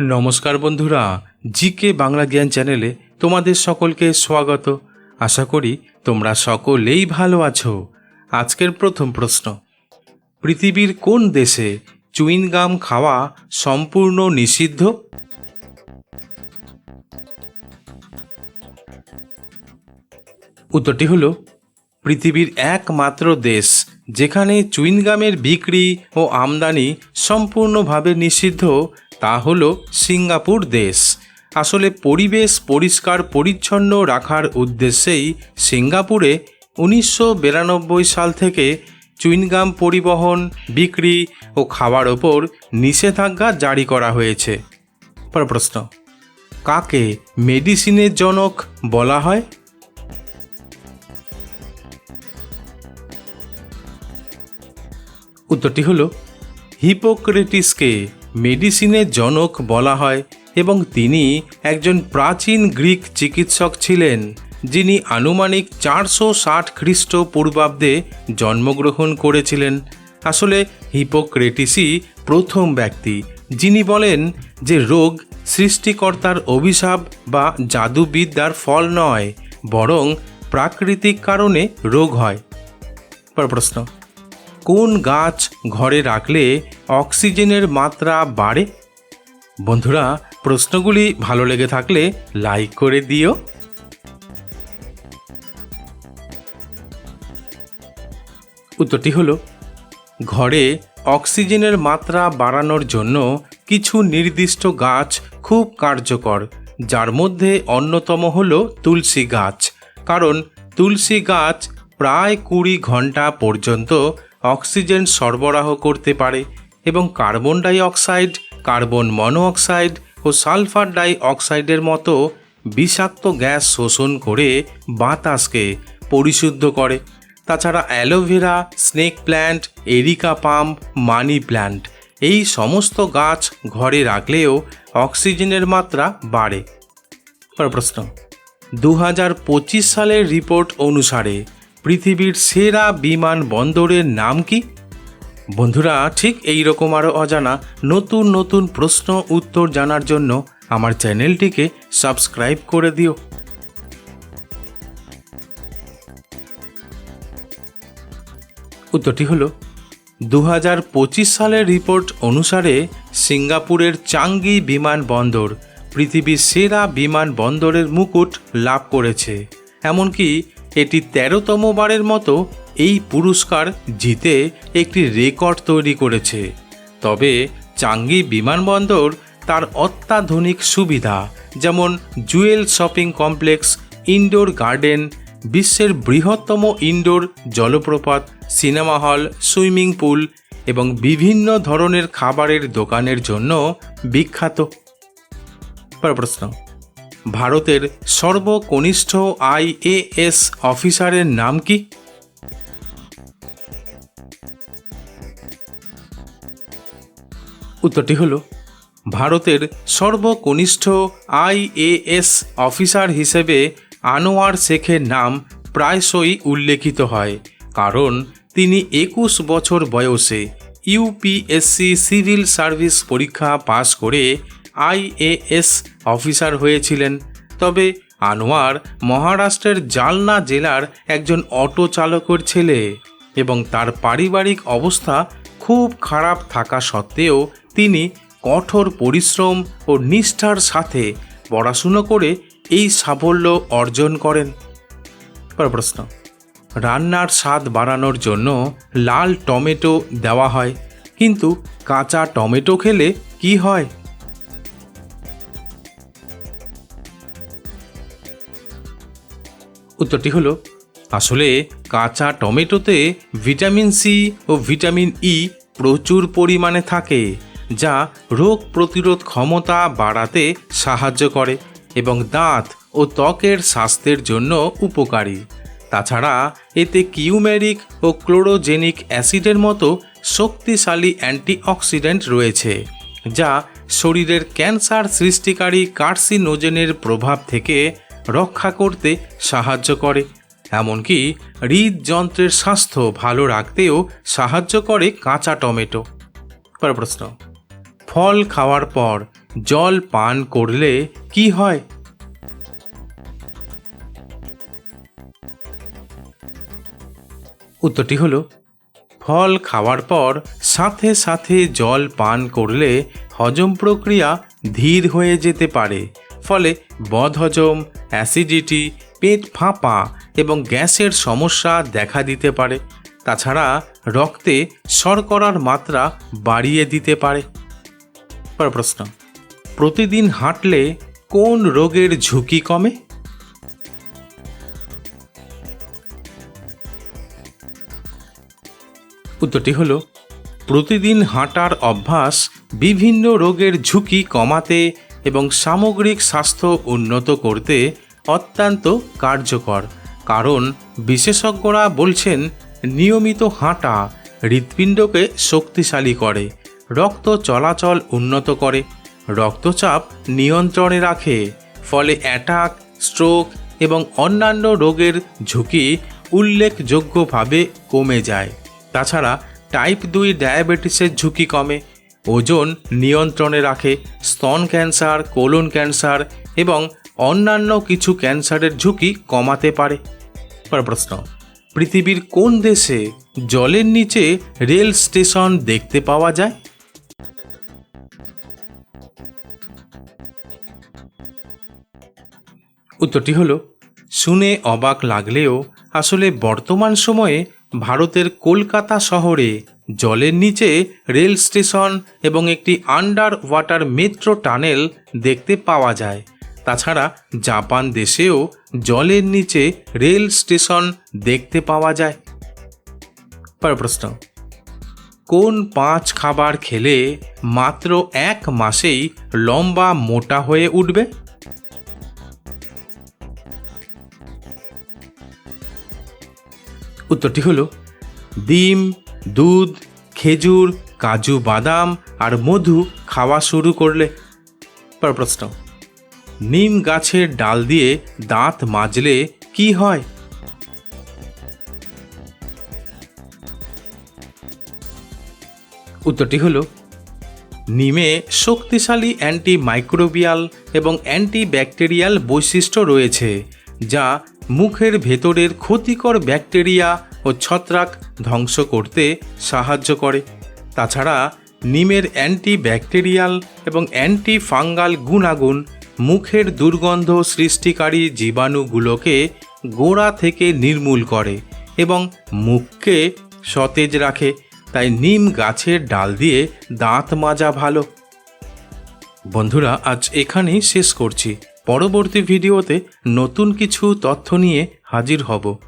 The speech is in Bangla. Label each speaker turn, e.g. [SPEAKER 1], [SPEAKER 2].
[SPEAKER 1] নমস্কার বন্ধুরা, জিকে বাংলা জ্ঞান চ্যানেলে তোমাদের সকলকে স্বাগত। আশা করি তোমরা সকলেই ভালো আছো। আজকের প্রথম প্রশ্ন, পৃথিবীর কোন দেশে চুইনগাম খাওয়া সম্পূর্ণ নিষিদ্ধ? উত্তরটি হলো, পৃথিবীর একমাত্র দেশ যেখানে চুইনগামের বিক্রি ও আমদানি সম্পূর্ণভাবে নিষিদ্ধ, তা হল সিঙ্গাপুর দেশ। আসলে পরিবেশ পরিষ্কার পরিচ্ছন্ন রাখার উদ্দেশ্যেই সিঙ্গাপুরে উনিশশো বিরানব্বই সাল থেকে চুইনগাম পরিবহন, বিক্রি ও খাওয়ার ওপর নিষেধাজ্ঞা জারি করা হয়েছে। পর প্রশ্ন, কাকে মেডিসিনের জনক বলা হয়? উত্তরটি হলো, হিপোক্রেটিসকে মেডিসিনের জনক বলা হয় এবং তিনি একজন প্রাচীন গ্রিক চিকিৎসক ছিলেন, যিনি আনুমানিক চারশো ষাট খ্রিস্টপূর্বাব্দে জন্মগ্রহণ করেছিলেন। আসলে, হিপোক্রেটিসই প্রথম ব্যক্তি, যিনি বলেন যে রোগ সৃষ্টিকর্তার অভিশাপ বা জাদুবিদ্যার ফল নয়, বরং প্রাকৃতিক কারণে রোগ হয়। পর প্রশ্ন কোন গাছ ঘরে রাখলে অক্সিজেনের মাত্রা বাড়ে? বন্ধুরা, প্রশ্নগুলি ভালো লেগে থাকলে লাইক করে দিও। উত্তরটি হলো, ঘরে অক্সিজেনের মাত্রা বাড়ানোর জন্য কিছু নির্দিষ্ট গাছ খুব কার্যকর, যার মধ্যে অন্যতম হল তুলসী গাছ। কারণ তুলসী গাছ প্রায় কুড়ি ঘণ্টা পর্যন্ত অক্সিজেন সরবরাহ করতে পারে এবং carbon dioxide carbon monoxide ও সালফার ডাই অক্সাইডের মতো বিষাক্ত গ্যাস শোষণ করে বাতাসকে পরিশুদ্ধ করে। তাছাড়া aloe vera, snake plant, areca palm, money plant এই সমস্ত গাছ ঘরে রাখলেও অক্সিজেনের মাত্রা বাড়ে। প্রশ্ন। দু হাজার পঁচিশ সালের রিপোর্ট অনুসারে পৃথিবীর সেরা বিমান বন্দরের নাম কি? বন্ধুরা, ঠিক এই রকম আরও অজানা নতুন নতুন প্রশ্ন উত্তর জানার জন্য আমার চ্যানেলটিকে সাবস্ক্রাইব করে দিও। উত্তরটি হলো দু হাজার পঁচিশ সালের রিপোর্ট অনুসারে সিঙ্গাপুরের চাঙ্গি বিমানবন্দর পৃথিবীর সেরা বিমানবন্দরের মুকুট লাভ করেছে। এমনকি এটি তেরোতম বারের মতো এই পুরস্কার জিতে একটি রেকর্ড তৈরি করেছে। তবে চাঙ্গি বিমানবন্দর তার অত্যাধুনিক সুবিধা, যেমন Jewel shopping complex, indoor garden, বিশ্বের বৃহত্তম ইনডোর জলপ্রপাত, সিনেমা হল, সুইমিং পুল এবং বিভিন্ন ধরনের খাবারের দোকানের জন্য বিখ্যাত। প্রশ্ন। ভারতের সর্বকনিষ্ঠ আইএএস অফিসারের নাম কি? উত্তরটি হলো, ভারতের সর্বকনিষ্ঠ আইএএস অফিসার হিসেবে আনোয়ার শেখের নাম প্রায়শই উল্লেখিত হয়, কারণ তিনি একুশ বছর বয়সে ইউপিএসসি সিভিল সার্ভিস পরীক্ষা পাশ করে আইএএস অফিসার হয়েছিলেন। তবে আনোয়ার মহারাষ্ট্রের জালনা জেলার একজন অটো চালকের ছেলে এবং তার পারিবারিক অবস্থা খুব খারাপ থাকা সত্ত্বেও তিনি কঠোর পরিশ্রম ও নিষ্ঠার সাথে পড়াশুনো করে এই সাফল্য অর্জন করেন। পর প্রশ্ন, রান্নার স্বাদ বাড়ানোর জন্য লাল টমেটো দেওয়া হয়, কিন্তু কাঁচা টমেটো খেলে কি হয়? উত্তরটি হলো, আসলে কাঁচা টমেটোতে ভিটামিন সি ও ভিটামিন ই প্রচুর পরিমাণে থাকে, যা রোগ প্রতিরোধ ক্ষমতা বাড়াতে সাহায্য করে এবং দাঁত ও ত্বকের স্বাস্থ্যের জন্য উপকারী। তাছাড়া এতে কিউমেরিক ও ক্লোরোজেনিক অ্যাসিডের মতো শক্তিশালী অ্যান্টিঅক্সিডেন্ট রয়েছে, যা শরীরের ক্যান্সার সৃষ্টিকারী কার্সিনোজেনের প্রভাব থেকে রক্ষা করতে সাহায্য করে। এমনকি হৃদযন্ত্রের স্বাস্থ্য ভালো রাখতেও সাহায্য করে কাঁচা টমেটো। পর প্রশ্ন, ফল খাওয়ার পর জল পান করলে কি হয়? উত্তরটি হলো, ফল খাওয়ার পর সাথে সাথে জল পান করলে হজম প্রক্রিয়া ধীর হয়ে যেতে পারে। ফলে বদহজম, অ্যাসিডিটি, পেট ফাঁপা এবং গ্যাসের সমস্যা দেখা দিতে পারে। তাছাড়া রক্তে শর্করার মাত্রা বাড়িয়ে দিতে পারে। প্রশ্ন, প্রতিদিন হাঁটলে কোন রোগের ঝুঁকি কমে? উত্তরটি হলো, প্রতিদিন হাঁটার অভ্যাস বিভিন্ন রোগের ঝুঁকি কমাতে এবং সামগ্রিক স্বাস্থ্য উন্নত করতে অত্যন্ত কার্যকর। কারণ বিশেষজ্ঞরা বলছেন, নিয়মিত হাঁটা হৃৎপিণ্ডকে শক্তিশালী করে, রক্ত চলাচল উন্নত করে, রক্তচাপ নিয়ন্ত্রণে রাখে, ফলে অ্যাটাক, স্ট্রোক এবং অন্যান্য রোগের ঝুঁকি উল্লেখযোগ্যভাবে কমে যায়। তাছাড়া টাইপ দুই ডায়াবেটিসের ঝুঁকি কমে ওজন নিয়ন্ত্রণে রাখে, স্তন ক্যান্সার, কোলন ক্যান্সার এবং অন্যান্য কিছু ক্যান্সারের ঝুঁকি কমাতে পারে। প্রশ্ন, পৃথিবীর কোন দেশে জলের নিচে রেল স্টেশন দেখতে পাওয়া যায়? উত্তরটি হলো, শুনে অবাক লাগলেও আসলে বর্তমান সময়ে ভারতের কলকাতা শহরে জলের নিচে রেল স্টেশন এবং একটি আন্ডার ওয়াটার মেট্রো টানেল দেখতে পাওয়া যায়। তাছাড়া জাপান দেশেও জলের নিচে রেল স্টেশন দেখতে পাওয়া যায়। প্রশ্ন। কোন পাঁচ খাবার খেলে মাত্র এক মাসেই লম্বা মোটা হয়ে উঠবে? উত্তরটি হলো ডিম দুধ, খেজুর, কাজু, বাদাম আর মধু খাওয়া শুরু করলে পর প্রশ্ন। নিম গাছের ডাল দিয়ে দাঁত মাজলে কি হয়? উত্তরটি হলো, নিমে শক্তিশালী অ্যান্টি মাইক্রোবিয়াল এবং অ্যান্টি ব্যাকটেরিয়াল বৈশিষ্ট্য রয়েছে, যা মুখের ভেতরের ক্ষতিকর ব্যাকটেরিয়া ও ছত্রাক ধ্বংস করতে সাহায্য করে। তাছাড়া নিমের অ্যান্টি ব্যাকটেরিয়াল এবং অ্যান্টি ফাঙ্গাল গুণাগুণ মুখের দুর্গন্ধ সৃষ্টিকারী জীবাণুগুলোকে গোড়া থেকে নির্মূল করে এবং মুখকে সতেজ রাখে। তাই নিম গাছের ডাল দিয়ে দাঁত মাজা ভালো। বন্ধুরা, আজ এখানেই শেষ করছি। পরবর্তী ভিডিওতে নতুন কিছু তথ্য নিয়ে হাজির হব।